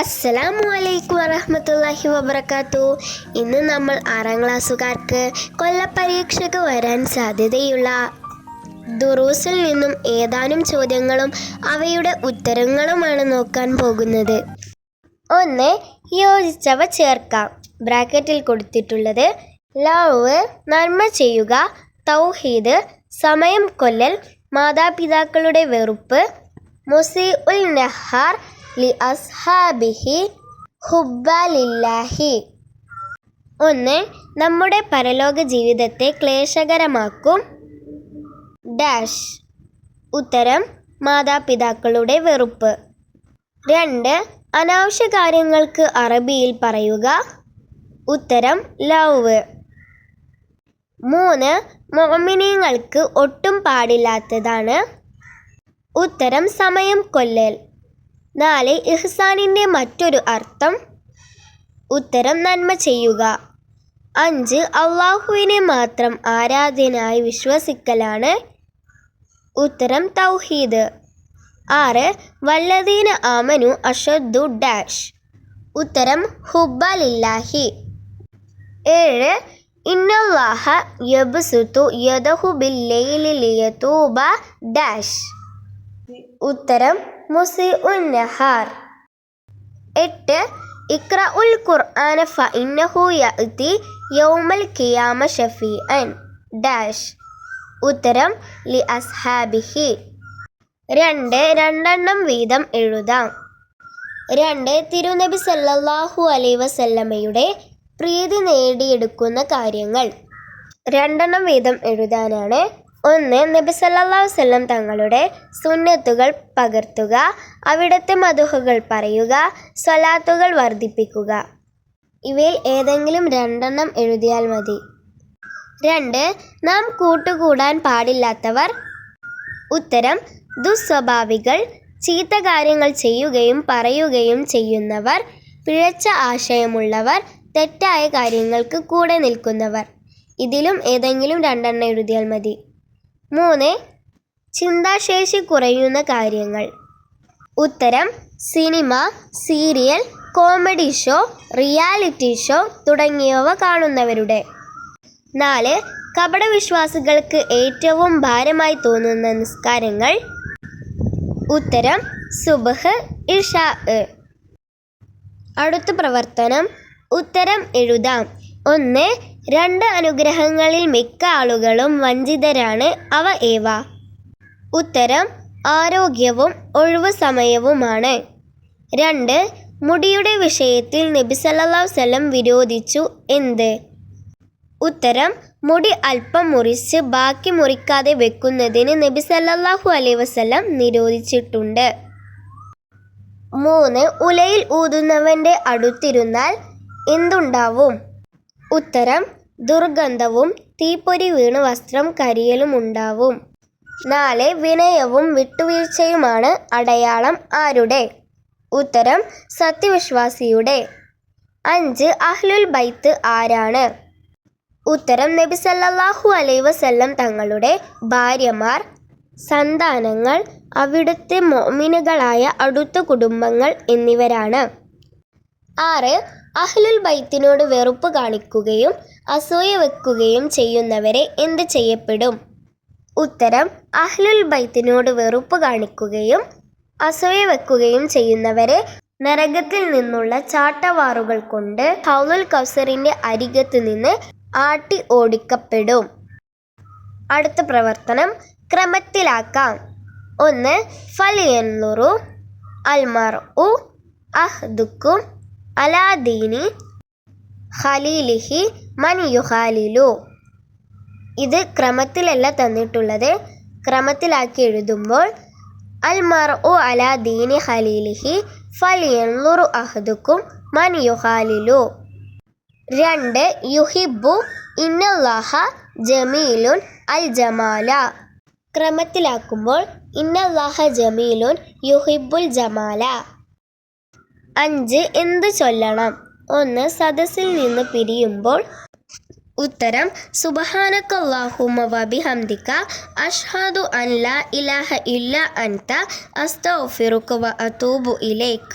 അസ്സലാമു അലൈക്കും വറഹമത്തല്ലാഹി വബർക്കാത്തു ഇന്ന് നമ്മൾ ആറാം ക്ലാസ്സുകാർക്ക് കൊല്ലപ്പരീക്ഷയ്ക്ക് വരാൻ സാധ്യതയുള്ള ദുറൂസിൽ നിന്നും ഏതാനും ചോദ്യങ്ങളും അവയുടെ ഉത്തരങ്ങളുമാണ് നോക്കാൻ പോകുന്നത്. ഒന്ന് യോജിച്ചവ ചേർക്കാം. ബ്രാക്കറ്റിൽ കൊടുത്തിട്ടുള്ളത് ലവ് നന്മ ചെയ്യുക തൗഹീദ് സമയം കൊല്ലൽ മാതാപിതാക്കളുടെ വെറുപ്പ് മുസി ഉൽ നഹാർ ലി അസ്ഹാബിഹി ഹുബലില്ലാഹി ഒന്ന് നമ്മുടെ പരലോക ജീവിതത്തെ ക്ലേശകരമാക്കും. ഡാഷ് ഉത്തരം മാതാപിതാക്കളുടെ വെറുപ്പ്. രണ്ട് അനാവശ്യ കാര്യങ്ങൾക്ക് അറബിയിൽ പറയുക. ഉത്തരം ലവ്. മൂന്ന് മോമിനിയങ്ങൾക്ക് ഒട്ടും പാടില്ലാത്തതാണ്. ഉത്തരം സമയം കൊല്ലൽ. നാല് ഇഹ്സാനിന്റെ മറ്റൊരു അർത്ഥം ഉത്തരം നന്മ ചെയ്യുക. അഞ്ച് അള്ളാഹുവിനെ മാത്രം ആരാധ്യനായി വിശ്വസിക്കലാണ് ഉത്തരം തൗഹീദ്. ആറ് വല്ലദീന ആമനു അഷദ്ദു ഡാഷ്. ഉത്തരം ഹുബലില്ലാഹി ഏഴ് ഇന്നല്ലാഹ യബ്സുതു യദഹു ബില്ലൈലി ലിയതൂബ ഡാഷ്. ഉത്തരം മുസി ഉന്നഹാർ നഹാർ. എട്ട് ഇക്ര ഉൽ ഖുർആന ഫ ഇന്നഹു യഅതി യൗമൽ ഖിയാമ ഷഫീഅൻ ഡാഷ്. ഉത്തരം ലി അസ്ഹാബിഹി. രണ്ട് രണ്ടെണ്ണം വീതം എഴുതാം. രണ്ട് തിരുനബി സല്ലല്ലാഹു അലൈഹി വസല്ലമയുടെ പ്രീതി നേടിയെടുക്കുന്ന കാര്യങ്ങൾ. രണ്ടെണ്ണം വീതം എഴുതാനാണ് ഒന്ന് നബി സല്ലല്ലാഹു വസല്ലം തങ്ങളുടെ സുന്നത്തുകൾ പകർത്തുക അവിടുത്തെ മധുഹകൾ പറയുക സ്വലാത്തുകൾ വർദ്ധിപ്പിക്കുക. ഇവയിൽ ഏതെങ്കിലും രണ്ടെണ്ണം എഴുതിയാൽ മതി. രണ്ട് നാം കൂട്ടുകൂടാൻ പാടില്ലാത്തവർ. ഉത്തരം ദുസ്വഭാവികൾ ചീത്ത കാര്യങ്ങൾ ചെയ്യുകയും പറയുകയും ചെയ്യുന്നവർ പിഴച്ച ആശയമുള്ളവർ തെറ്റായ കാര്യങ്ങൾക്ക് കൂടെ നിൽക്കുന്നവർ. ഇതിലും ഏതെങ്കിലും രണ്ടെണ്ണം എഴുതിയാൽ മതി. മൂന്ന്. ചിന്താശേഷി കുറയുന്ന കാര്യങ്ങൾ. ഉത്തരം cinema serial comedy show reality show തുടങ്ങിയവ കാണുന്നവരുടെ. നാല്. കപടവിശ്വാസികൾക്ക് ഏറ്റവും ഭാരമായി തോന്നുന്ന നിസ്കാരങ്ങൾ. ഉത്തരം സുബഹ് ഇഷ. അടുത്ത പ്രവർത്തനം ഉത്തരം എഴുതാം. ഒന്ന് രണ്ട് അനുഗ്രഹങ്ങളിൽ മിക്ക ആളുകളും വഞ്ചിതരാണ്. അവ ഏവ? ഉത്തരം ആരോഗ്യവും ഒഴിവു സമയവുമാണ്. രണ്ട് മുടിയുടെ വിഷയത്തിൽ നബി സല്ലല്ലാഹു വിരോധിച്ചു. എന്ത്? ഉത്തരം മുടി അല്പം മുറിച്ച് ബാക്കി മുറിക്കാതെ വെക്കുന്നതിന് നബി സല്ലല്ലാഹു അലൈഹി വസല്ലം നിരോധിച്ചിട്ടുണ്ട്. മൂന്ന് ഉലയിൽ ഊതുന്നവന്റെ അടുത്തിരുന്നാൽ എന്തുണ്ടാവും? ഉത്തരം ദുർഗന്ധവും തീപ്പൊരി വീണ് വസ്ത്രം കരിയലും ഉണ്ടാവും. നാല് വിനയവും വിട്ടുവീഴ്ചയുമാണ് അടയാളം ആരുടെ? ഉത്തരം സത്യവിശ്വാസിയുടെ. അഞ്ച് അഹ്ലുൽ ബൈത്ത് ആരാണ്? ഉത്തരം നബി സല്ലല്ലാഹു അലൈഹി വസല്ലം തങ്ങളുടെ ഭാര്യമാർ സന്താനങ്ങൾ അവിടുത്തെ മോമിനുകളായ അടുത്ത കുടുംബങ്ങൾ എന്നിവരാണ്. ആറ് അഹ്ലുൽ ബൈത്തിനോട് വെറുപ്പ് കാണിക്കുകയും അസൂയ വെക്കുകയും ചെയ്യുന്നവരെ എന്ത് ചെയ്യപ്പെടും? ഉത്തരം അഹ്ലുൽ ബൈത്തിനോട് വെറുപ്പ് കാണിക്കുകയും അസൂയ വെക്കുകയും ചെയ്യുന്നവരെ നരകത്തിൽ നിന്നുള്ള ചാട്ടവാറുകൾ കൊണ്ട് ഹൗലുൽ കൗസറിന്റെ അരികത്ത് നിന്ന് ആട്ടി ഓടിക്കപ്പെടും. അടുത്ത പ്രവർത്തനം ക്രമത്തിലാക്കാം. ഒന്ന് ഫലിയൻലുറു അൽമർ ഉ അഹ്ദുക്കും അലാദീനി ഖലീലിഹി മൻ യുഹാലിലു ഇത് ക്രമത്തിലല്ല തന്നിട്ടുള്ളത്. ക്രമത്തിലാക്കി എഴുതുമ്പോൾ അൽമർ ഉ അലാദീനി ഖലീലിഹി ഫലിയൻലുറു അഹദുക്കും മൻ യുഹാലിലു രണ്ട് യുഹിബു ഇന്നല്ലാഹ ജമീലുൻ അൽ ജമാല. ക്രമത്തിലാക്കുമ്പോൾ ഇന്നല്ലാഹ ജമീലുൻ യുഹിബുൽ ജമാല. അഞ്ച് എന്ത് ചൊല്ലണം? ഒന്ന് സദസ്സിൽ നിന്ന് പിരിയുമ്പോൾ ഉത്തരം സുബഹാനക്കല്ലാഹുമ്മ വബിഹംദിക അഷ്ഹദു അൻ ലാ ഇലാഹ ഇല്ല അൻത അസ്തഗ്ഫിറുക വ അതൂബു ഇലൈക്.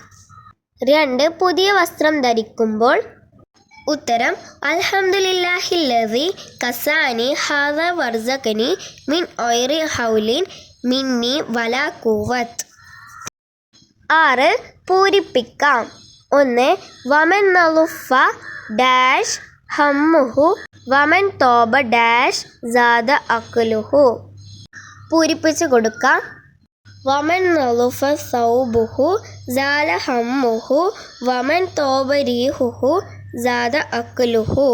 രണ്ട് പുതിയ വസ്ത്രം ധരിക്കുമ്പോൾ ഉത്തരം അൽഹംദുലില്ലാഹില്ലതി കസാനി ഹാദ വർസകനി മിൻ ഒയറി ഹൗലിൻ മിന്നി വല കൂവത്ത് ആറ് പൂരിപ്പിക്കാം. ഒന്ന് വമൻ നളുഫ ഡാഷ് ഹമ്മുഹു വമൻ തോബ ഡാഷ് ജാദ അക്കുലുഹു പൂരിപ്പിച്ചു കൊടുക്കാം. വമൻ നളുഫ സൗബുഹു ജാല ഹമ്മുഹു വമൻ തോബ റീഹുഹു ജാദ അക്ലുഹു.